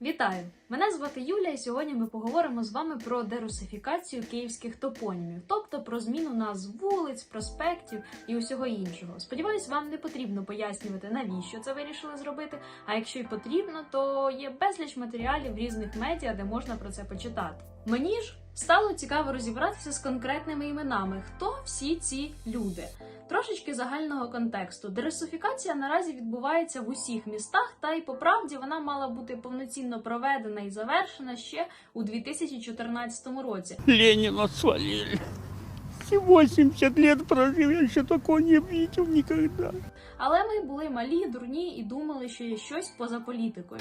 Вітаю! Мене звати Юля, і сьогодні ми поговоримо з вами про дерусифікацію київських топонімів, тобто про зміну назв вулиць, проспектів і усього іншого. Сподіваюсь, вам не потрібно пояснювати, навіщо це вирішили зробити. А якщо й потрібно, то є безліч матеріалів різних медіа, де можна про це почитати. Мені ж стало цікаво розібратися з конкретними іменами, хто всі ці люди. Трошечки загального контексту. Дерусифікація наразі відбувається в усіх містах, та й по правді вона мала бути повноцінно проведена і завершена ще у 2014 році. Ленина свалили. Все 80 лет прожил, я еще такого не видел никогда. Але ми були малі, дурні і думали, що є щось поза політикою.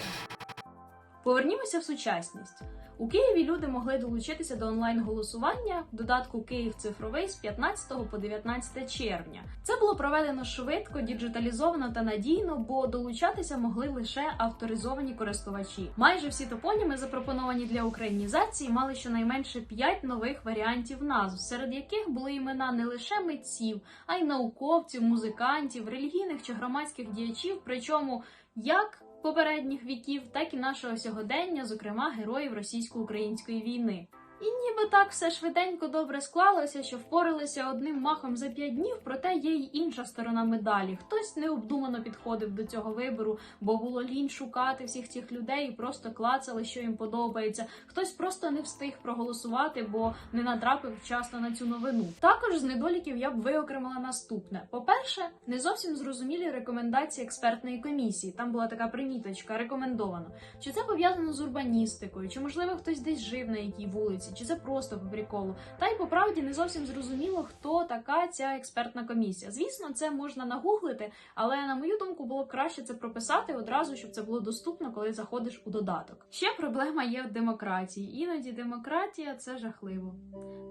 Повернімося в сучасність. У Києві люди могли долучитися до онлайн-голосування в додатку Київ цифровий з 15 по 19 червня. Це було проведено швидко, діджиталізовано та надійно, бо долучатися могли лише авторизовані користувачі. Майже всі топоніми, запропоновані для українізації, мали щонайменше 5 нових варіантів назв, серед яких були імена не лише митців, а й науковців, музикантів, релігійних чи громадських діячів, причому як попередніх віків, так і нашого сьогодення, зокрема героїв російсько-української війни. І ніби так все швиденько добре склалося, що впоралися одним махом за п'ять днів, проте є й інша сторона медалі. Хтось необдумано підходив до цього вибору, бо було лінь шукати всіх цих людей і просто клацали, що їм подобається. Хтось просто не встиг проголосувати, бо не натрапив вчасно на цю новину. Також з недоліків я б виокремила наступне: по-перше, не зовсім зрозумілі рекомендації експертної комісії. Там була така приміточка, рекомендовано. Чи це пов'язано з урбаністикою, чи можливо хтось десь жив на якій вулиці, чи це просто по приколу. Та й по правді не зовсім зрозуміло, хто така ця експертна комісія. Звісно, це можна нагуглити, але на мою думку було б краще це прописати одразу, щоб це було доступно, коли заходиш у додаток. Ще проблема є в демократії. Іноді демократія це жахливо.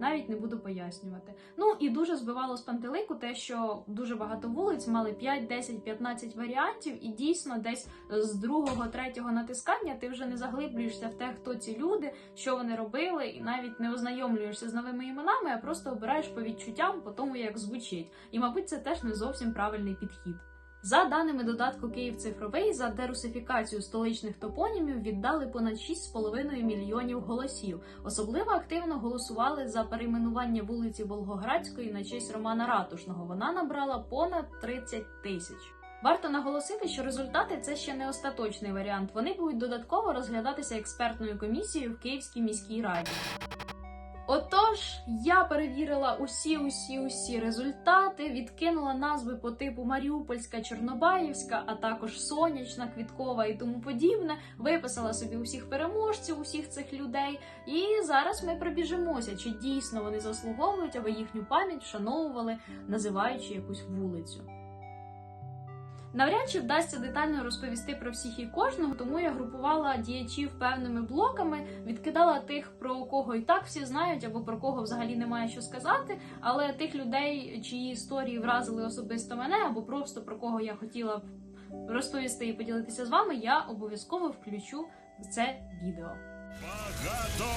Навіть не буду пояснювати. Ну і дуже збивало з пантелику те, що дуже багато вулиць мали 5, 10, 15 варіантів, і дійсно десь з другого, третього натискання ти вже не заглиблюєшся в те, хто ці люди, що вони робили, і навіть не ознайомлюєшся з новими іменами, а просто обираєш по відчуттям, по тому як звучить. І, мабуть, це теж не зовсім правильний підхід. За даними додатку Київ цифровий, за дерусифікацію столичних топонімів віддали понад 6,5 мільйонів голосів. Особливо активно голосували за перейменування вулиці Волгоградської на честь Романа Ратушного. Вона набрала понад 30 тисяч. Варто наголосити, що результати це ще не остаточний варіант. Вони будуть додатково розглядатися експертною комісією в Київській міській раді. Отож, я перевірила усі, усі, усі результати, відкинула назви по типу Маріупольська, Чорнобаївська, а також Сонячна, Квіткова і тому подібне. Виписала собі усіх переможців, усіх цих людей. І зараз ми пробіжимося, чи дійсно вони заслуговують, аби їхню пам'ять вшановували, називаючи якусь вулицю. Навряд чи вдасться детально розповісти про всіх і кожного, тому я групувала діячів певними блоками, відкидала тих, про кого і так всі знають, або про кого взагалі немає що сказати. Але тих людей, чиї історії вразили особисто мене, або просто про кого я хотіла б розповісти і поділитися з вами, я обов'язково включу в це відео. Багато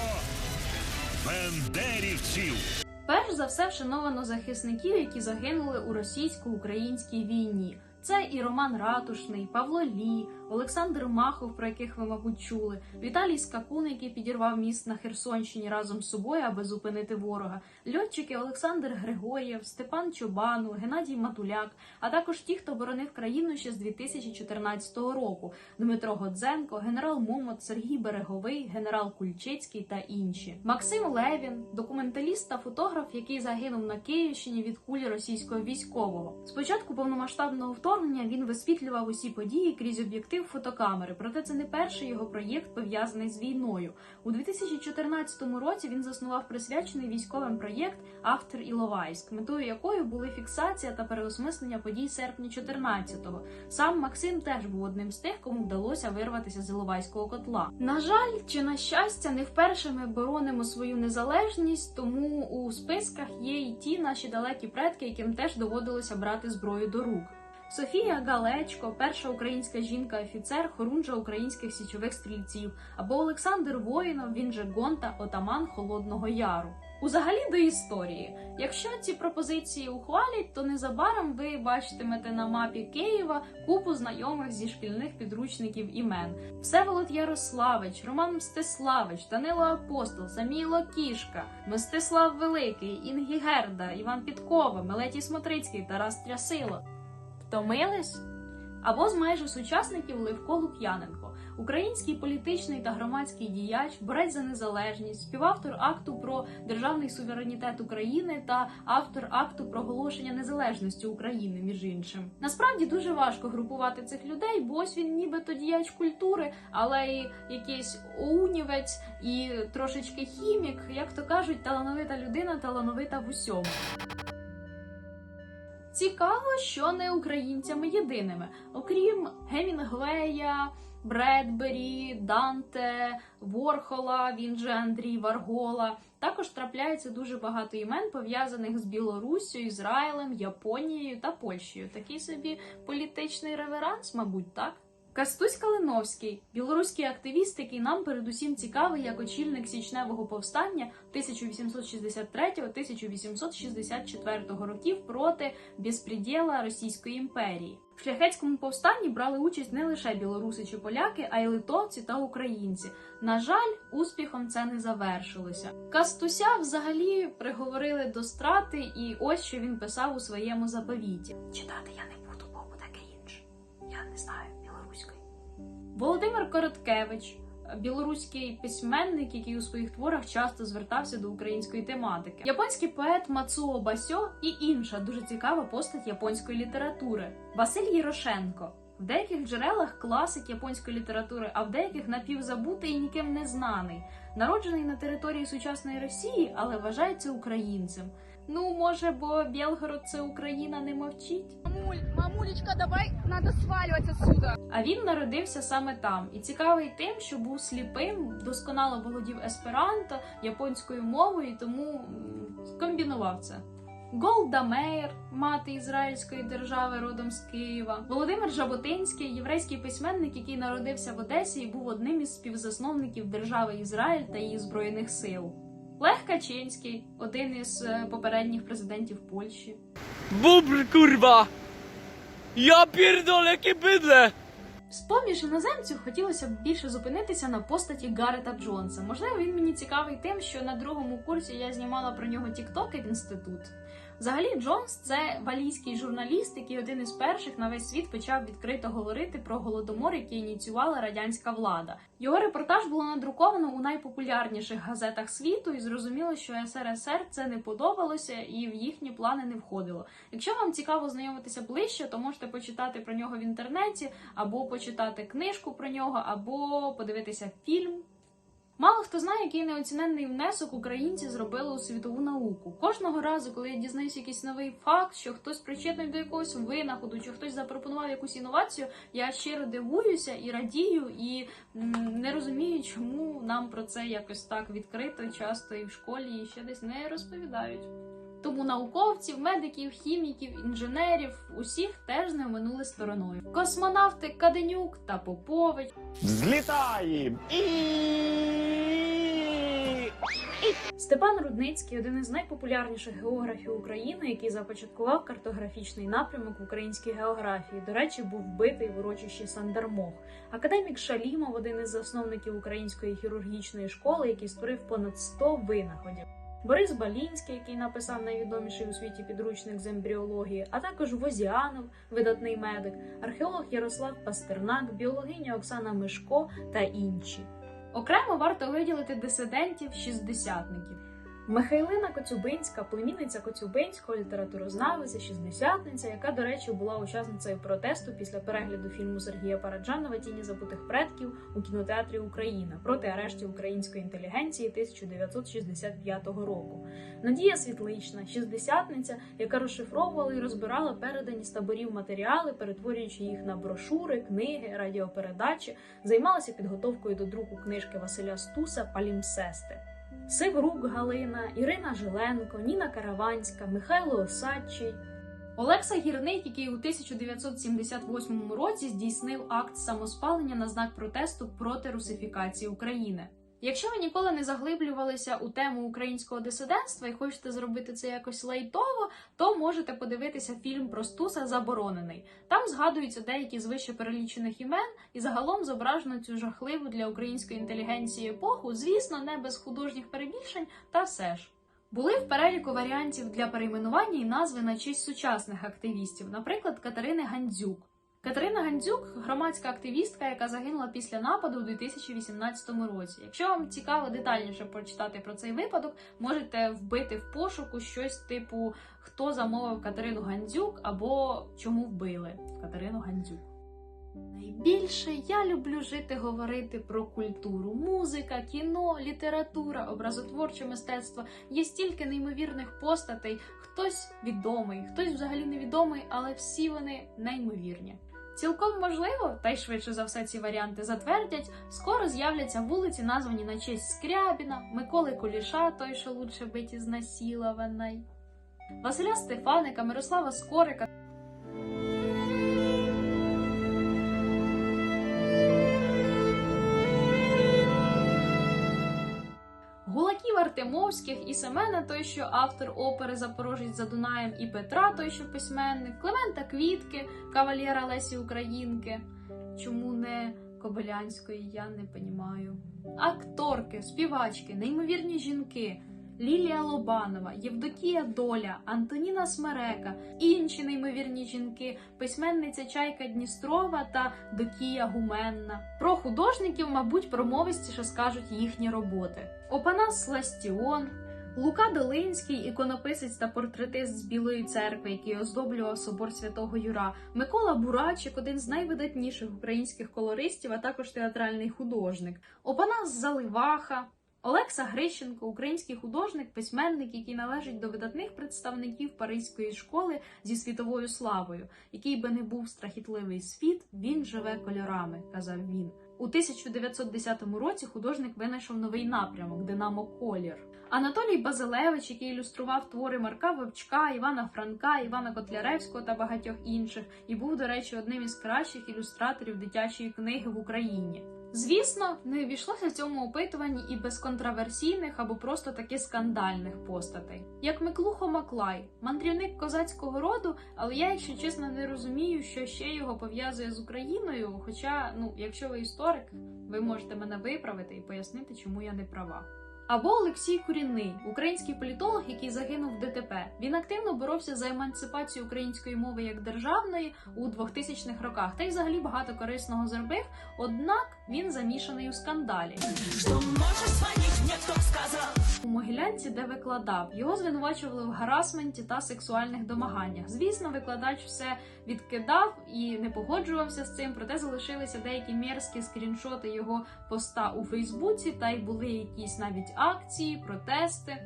бендерівців. Перш за все вшановано захисників, які загинули у російсько-українській війні. Це і Роман Ратушний, Павло Лі, Олександр Махов, про яких ви, мабуть, чули, Віталій Скакун, який підірвав міст на Херсонщині разом з собою, аби зупинити ворога, льотчики Олександр Григорєв, Степан Чобану, Геннадій Матуляк, а також ті, хто боронив країну ще з 2014 року: Дмитро Годзенко, генерал Момот, Сергій Береговий, генерал Кульчицький та інші. Максим Левін, документаліст та фотограф, який загинув на Київщині від кулі російського військового. Спочатку повномасштабного вторгнення він висвітлював усі події крізь об'єктив фотокамери. Проте це не перший його проєкт пов'язаний з війною. У 2014 році він заснував присвячений військовим проєкт Автор Іловайськ, метою якої були фіксація та переосмислення подій серпня 14-го. Сам Максим теж був одним з тих, кому вдалося вирватися з Іловайського котла. На жаль, чи на щастя, не вперше ми боронимо свою незалежність, тому у списках є і ті наші далекі предки, яким теж доводилося брати зброю до рук. Софія Галечко, перша українська жінка-офіцер, хорунжа українських січових стрільців, або Олександр Воїнов, він же Гонта, отаман Холодного Яру. Узагалі до історії. Якщо ці пропозиції ухвалять, то незабаром ви бачитимете на мапі Києва купу знайомих зі шкільних підручників імен: Всеволод Ярославич, Роман Мстиславич, Данило Апостол, Саміло Кішка, Мстислав Великий, Інгі Герда, Іван Підкова, Мелетій Смотрицький, Тарас Трясило. Втомились? Або з майже сучасників Левко Лук'яненко, український політичний та громадський діяч, борець за незалежність, співавтор акту про державний суверенітет України та автор акту про оголошення незалежності України, між іншим. Насправді дуже важко групувати цих людей, бо ось він нібито діяч культури, але й якийсь оунівець і трошечки хімік, як то кажуть, талановита людина, талановита в усьому. Цікаво, що не українцями єдиними, окрім Гемінгвея, Бредбері, Данте, Ворхола, він же Андрій Варгола. Також трапляється дуже багато імен, пов'язаних з Білоруссю, Ізраїлем, Японією та Польщею. Такий собі політичний реверанс, мабуть, так. Кастусь Калиновський, білоруський активіст, який нам передусім цікавий як очільник січневого повстання 1863-1864 років проти безпреділа Російської імперії. В шляхетському повстанні брали участь не лише білоруси чи поляки, а й литовці та українці. На жаль, успіхом це не завершилося. Кастуся взагалі приговорили до страти, і ось що він писав у своєму заповіті. Читати я не буду, бо буде крінж. Я не знаю. Володимир Короткевич, білоруський письменник, який у своїх творах часто звертався до української тематики. Японський поет Мацуо Басьо і інша дуже цікава постать японської літератури Василь Єрошенко. В деяких джерелах класик японської літератури, а в деяких напівзабутий і ніким не знаний, народжений на території сучасної Росії, але вважається українцем. Ну, може, бо Білгород це Україна не мовчить. Мамуль, мамулечка, давай, надо сваливать отсюда. А він народився саме там і цікавий тим, що був сліпим, досконало володів есперанто, японською мовою, і тому комбінував це. Голда Меєр, мати ізраїльської держави родом з Києва, Володимир Жаботинський, єврейський письменник, який народився в Одесі і був одним із співзасновників держави Ізраїль та її збройних сил. Лех Качинський, один із е, попередніх президентів Польщі. Бубр, kurwa! Я pierdolę, jakie bydle! З-поміж іноземців хотілося б більше зупинитися на постаті Гарета Джонса. Можливо, він мені цікавий тим, що на другому курсі я знімала про нього тікток в інститут. Взагалі, Джонс це валійський журналіст, який один із перших на весь світ почав відкрито говорити про голодомор, який ініціювала радянська влада. Його репортаж було надруковано у найпопулярніших газетах світу, і зрозуміло, що СРСР це не подобалося і в їхні плани не входило. Якщо вам цікаво знайомитися ближче, то можете почитати про нього в інтернеті, або почитати книжку про нього, або подивитися фільм. Мало хто знає, який неоціненний внесок українці зробили у світову науку. Кожного разу, коли я дізнаюсь якийсь новий факт, що хтось причетний до якогось винаходу, чи хтось запропонував якусь інновацію, я щиро дивуюся і радію, і не розумію, чому нам про це якось так відкрито, часто і в школі, і ще десь не розповідають. Тому науковців, медиків, хіміків, інженерів усіх теж не оминули стороною. Космонавти Каденюк та Попович, Взлетаем! И... Степан Рудницький один із найпопулярніших географів України, який започаткував картографічний напрямок в українській географії. До речі, був вбитий в урочищі Сандармох. Академік Шалімов, один із засновників української хірургічної школи, який створив понад 100 винаходів. Борис Балінський, який написав найвідоміший у світі підручник з ембріології, а також Возіанов, видатний медик, археолог Ярослав Пастернак, біологиня Оксана Мишко та інші. Окремо варто виділити дисидентів шістдесятників. Михайлина Коцюбинська, племінниця Коцюбинського літературознавиця, шістдесятниця, яка, до речі, була учасницею протесту після перегляду фільму Сергія Параджанова Тіні забутих предків у кінотеатрі Україна проти арештів української інтелігенції 1965 року. Надія Світлична, шістдесятниця, яка розшифровувала і розбирала передані з таборів матеріали, перетворюючи їх на брошури, книги, радіопередачі, займалася підготовкою до друку книжки Василя Стуса Палімсести. Сиврук Галина, Ірина Жиленко, Ніна Караванська, Михайло Осадчий. Олекса Гірник, який у 1978 році здійснив акт самоспалення на знак протесту проти русифікації України. Якщо ви ніколи не заглиблювалися у тему українського дисидентства і хочете зробити це якось лайтово, то можете подивитися фільм про Стуса Заборонений. Там згадуються деякі з вище перелічених імен, і загалом зображено цю жахливу для української інтелігенції епоху, звісно, не без художніх перебільшень, та все ж. Були в переліку варіантів для перейменування і назви на честь сучасних активістів, наприклад, Катерини Гандзюк. Катерина Гандзюк громадська активістка, яка загинула після нападу у 2018 році. Якщо вам цікаво детальніше прочитати про цей випадок, можете вбити в пошуку щось типу Хто замовив Катерину Гандзюк або Чому вбили Катерину Гандзюк. Найбільше я люблю жити говорити про культуру, музика, кіно, література, образотворче мистецтво. Є стільки неймовірних постатей. Хтось відомий, хтось взагалі невідомий, але всі вони неймовірні. Цілком можливо, та й швидше за все ці варіанти затвердять. Скоро з'являться вулиці, названі на честь Скрябіна, Миколи Куліша, той, що лучше бить ізнасілований, Василя Стефаника, Мирослава Скорика. Артемовських і Семена, той, що автор опери Запорожець за Дунаєм, і Петра, той, що письменник, Клемента Квітки, кавалєра Лесі Українки. Чому не Кобилянської, я не понімаю. Акторки, співачки, неймовірні жінки. Лілія Лобанова, Євдокія Доля, Антоніна Смерека, інші неймовірні жінки, письменниця Чайка Дністрова та Докія Гуменна. Про художників, мабуть, промовистіше скажуть їхні роботи. Опанас Сластіон, Лука Долинський, іконописець та портретист з Білої церкви, який оздоблював собор святого Юра, Микола Бурачик, один з найвидатніших українських колористів, а також театральний художник, Опанас Заливаха. Олекса Грищенко, український художник, письменник, який належить до видатних представників Паризької школи зі світовою славою, який би не був страхітливий світ, він живе кольорами, казав він. У 1910 році художник винайшов новий напрямок Динамо Колір. Анатолій Базилевич, який ілюстрував твори Марка Вовчка, Івана Франка, Івана Котляревського та багатьох інших, і був, до речі, одним із кращих ілюстраторів дитячої книги в Україні. Звісно, не обійшлося в цьому опитуванні і без контраверсійних або просто таки скандальних постатей, як Миклухо Маклай, мандрівник козацького роду, але я, якщо чесно, не розумію, що ще його пов'язує з Україною. Хоча, ну, якщо ви історик, ви можете мене виправити і пояснити, чому я не права. Або Олексій Курінний, український політолог, який загинув в ДТП. Він активно боровся за емансипацію української мови як державної у 2000-х роках, та й взагалі багато корисного зробив. Однак він замішаний у скандалі. Что можешь звонить мне, кто сказал? У Могилянці, де викладав, його звинувачували в гарасменті та сексуальних домаганнях. Звісно, викладач все відкидав і не погоджувався з цим, проте залишилися деякі мерзкі скріншоти його поста у Фейсбуці, та й були якісь навіть акції, протести.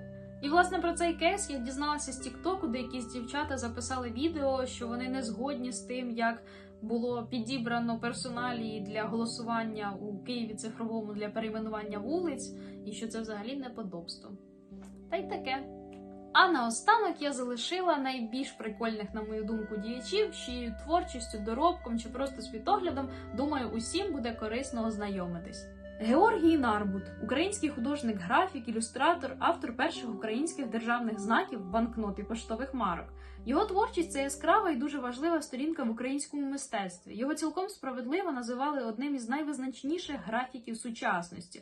І власне про цей кейс я дізналася з Тіктоку, де якісь дівчата записали відео, що вони не згодні з тим, як було підібрано персоналії для голосування у Києві цифровому для перейменування вулиць, і що це взагалі неподобство. Та й таке. А наостанок я залишила найбільш прикольних, на мою думку, діячів, чиєю творчістю, доробком чи просто світоглядом, думаю, усім буде корисно ознайомитись. Георгій Нарбут, український художник, графік, ілюстратор, автор перших українських державних знаків, банкнот і поштових марок. Його творчість це яскрава і дуже важлива сторінка в українському мистецтві. Його цілком справедливо називали одним із найвизначніших графіків сучасності.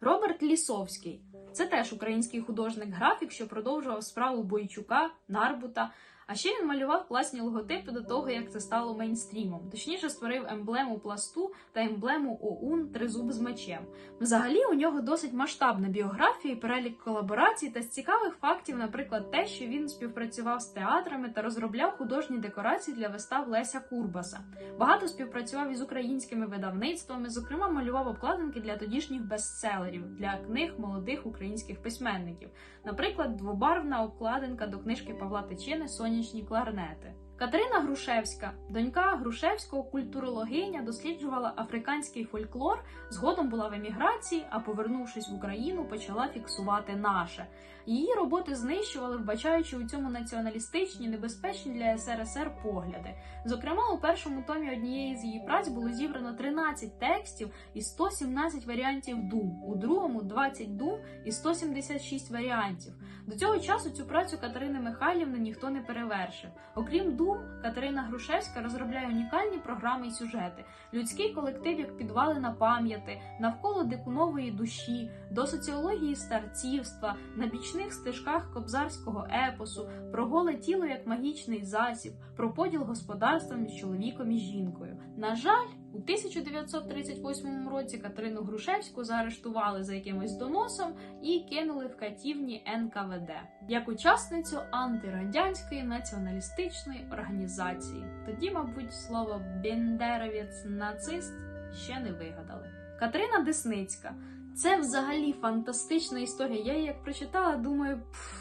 Роберт Лісовський це теж український художник-графік, що продовжував справу Бойчука, Нарбута. А ще він малював класні логотипи до того, як це стало мейнстрімом. Точніше, створив емблему пласту та емблему ОУН Тризуб з мечем. Взагалі, у нього досить масштабна біографія, і перелік колаборацій та з цікавих фактів, наприклад, те, що він співпрацював з театрами та розробляв художні декорації для вистав Леся Курбаса. Багато співпрацював із українськими видавництвами, зокрема, малював обкладинки для тодішніх бестселерів для книг молодих українських письменників. Наприклад, двобарвна обкладинка до книжки Павла Тичини Сонячні кларнети. Катерина Грушевська, донька Грушевського культурологиня, досліджувала африканський фольклор, згодом була в еміграції, а повернувшись в Україну, почала фіксувати наше. Її роботи знищували, вбачаючи у цьому націоналістичні, небезпечні для СРСР погляди. Зокрема, у першому томі однієї з її праць було зібрано 13 текстів і 117 варіантів дум, у другому 20 дум і 176 варіантів. До цього часу цю працю Катерини Михайлівни ніхто не перевершив. Окрім дум, Катерина Грушевська розробляє унікальні програми і сюжети, людський колектив як підвалина пам'яті, навколо дикунової душі, до соціології старцівства, на бічних стежках кобзарського епосу, про голе тіло як магічний засіб, про поділ господарства між чоловіком і жінкою. На жаль, у 1938 році Катерину Грушевську заарештували за якимось доносом і кинули в катівні НКВД як учасницю антирадянської націоналістичної організації. Тоді, мабуть, слово бендеровець нацист ще не вигадали. Катерина Десницька. Це взагалі фантастична історія. Я її як прочитала, думаю, «Пф,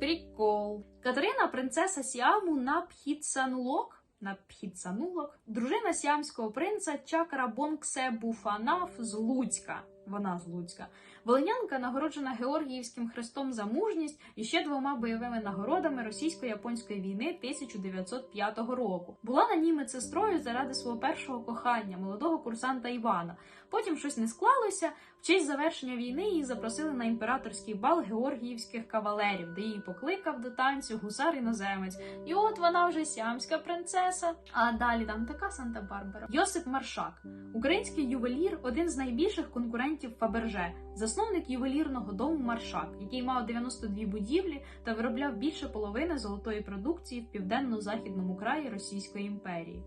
прикол. Катерина принцеса Сіаму на Пхіцанулок. На Пхіцанулок, дружина сіамського принца Чакра Бонксе Буфанаф з Луцька. Вона з Луцька. Волинянка нагороджена Георгіївським хрестом за мужність і ще двома бойовими нагородами російсько-японської війни 1905 року. Була на ній медсестрою заради свого першого кохання, молодого курсанта Івана. Потім щось не склалося. В честь завершення війни її запросили на імператорський бал георгіївських кавалерів, де її покликав до танцю гусар іноземець. І от вона вже сіамська принцеса. А далі там така Санта-Барбара. Йосип Маршак, український ювелір, один з найбільших конкурентів Фаберже, засновник ювелірного дому Маршак, який мав 92 будівлі та виробляв більше половини золотої продукції в південно-західному краї Російської імперії.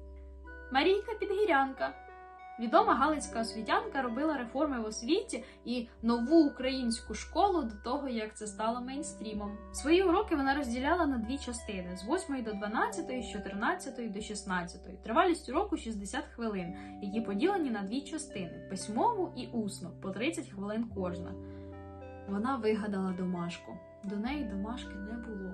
Марійка Підгірянка. Відома галицька освітянка робила реформи в освіті і нову українську школу до того, як це стало мейнстрімом. Свої уроки вона розділяла на дві частини: з 8 до 12, з 14 до 16. Тривалість уроку 60 хвилин, які поділені на дві частини: письмову і усну, по 30 хвилин кожна. Вона вигадала домашку. До неї домашки не було.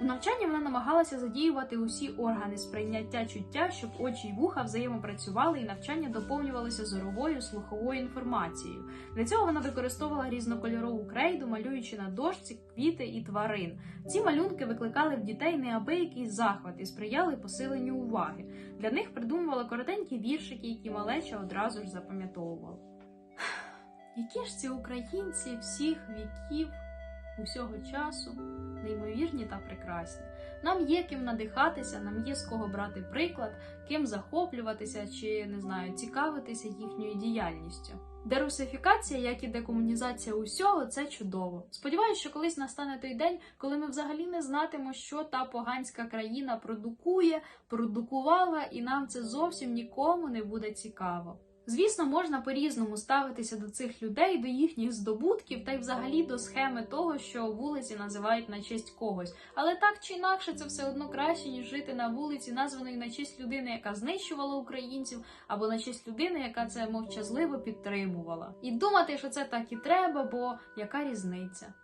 У навчанні вона намагалася задіювати усі органи сприйняття чуття, щоб очі й вуха взаємопрацювали і навчання доповнювалося зоровою слуховою інформацією. Для цього вона використовувала різнокольорову крейду, малюючи на дошці квіти і тварин. Ці малюнки викликали в дітей неабиякий захват і сприяли посиленню уваги. Для них придумувала коротенькі віршики, які малеча одразу ж запам'ятовувала. Які ж ці українці всіх віків, усього часу, неймовірні та прекрасні. Нам є ким надихатися, нам є з кого брати приклад, ким захоплюватися чи не знаю, цікавитися їхньою діяльністю. Дерусифікація, як і декомунізація усього, це чудово. Сподіваюсь, що колись настане той день, коли ми взагалі не знатимо, що та поганська країна продукує, продукувала, і нам це зовсім нікому не буде цікаво. Звісно, можна по-різному ставитися до цих людей, до їхніх здобутків та й взагалі до схеми того, що вулиці називають на честь когось. Але так чи інакше, це все одно краще, ніж жити на вулиці, названої на честь людини, яка знищувала українців, або на честь людини, яка це мовчазливо підтримувала. І думати, що це так і треба, бо яка різниця?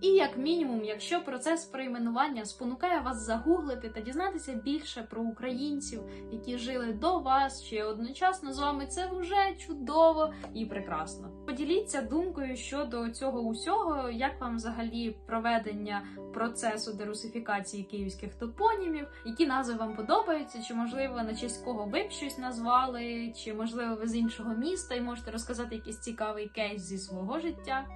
І як мінімум, якщо процес перейменування спонукає вас загуглити та дізнатися більше про українців, які жили до вас чи одночасно з вами, це вже чудово і прекрасно. Поділіться думкою щодо цього усього, як вам взагалі проведення процесу дерусифікації київських топонімів, які назви вам подобаються, чи можливо на честь кого ви б щось назвали, чи можливо ви з іншого міста і можете розказати якийсь цікавий кейс зі свого життя.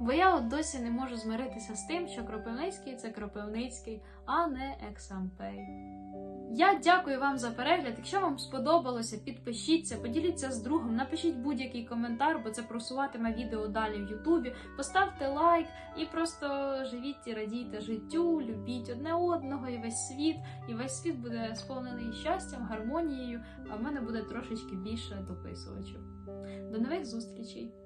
Бо я от досі не можу змиритися з тим, що Кропивницький це Кропивницький, а не Екзампей. Я дякую вам за перегляд. Якщо вам сподобалося, підпишіться, поділіться з другом, напишіть будь-який коментар, бо це просуватиме відео далі в Ютубі. Поставте лайк і просто живіть і радійте життю, любіть одне одного і весь світ. І весь світ буде сповнений щастям, гармонією, а в мене буде трошечки більше дописувачів. До нових зустрічей!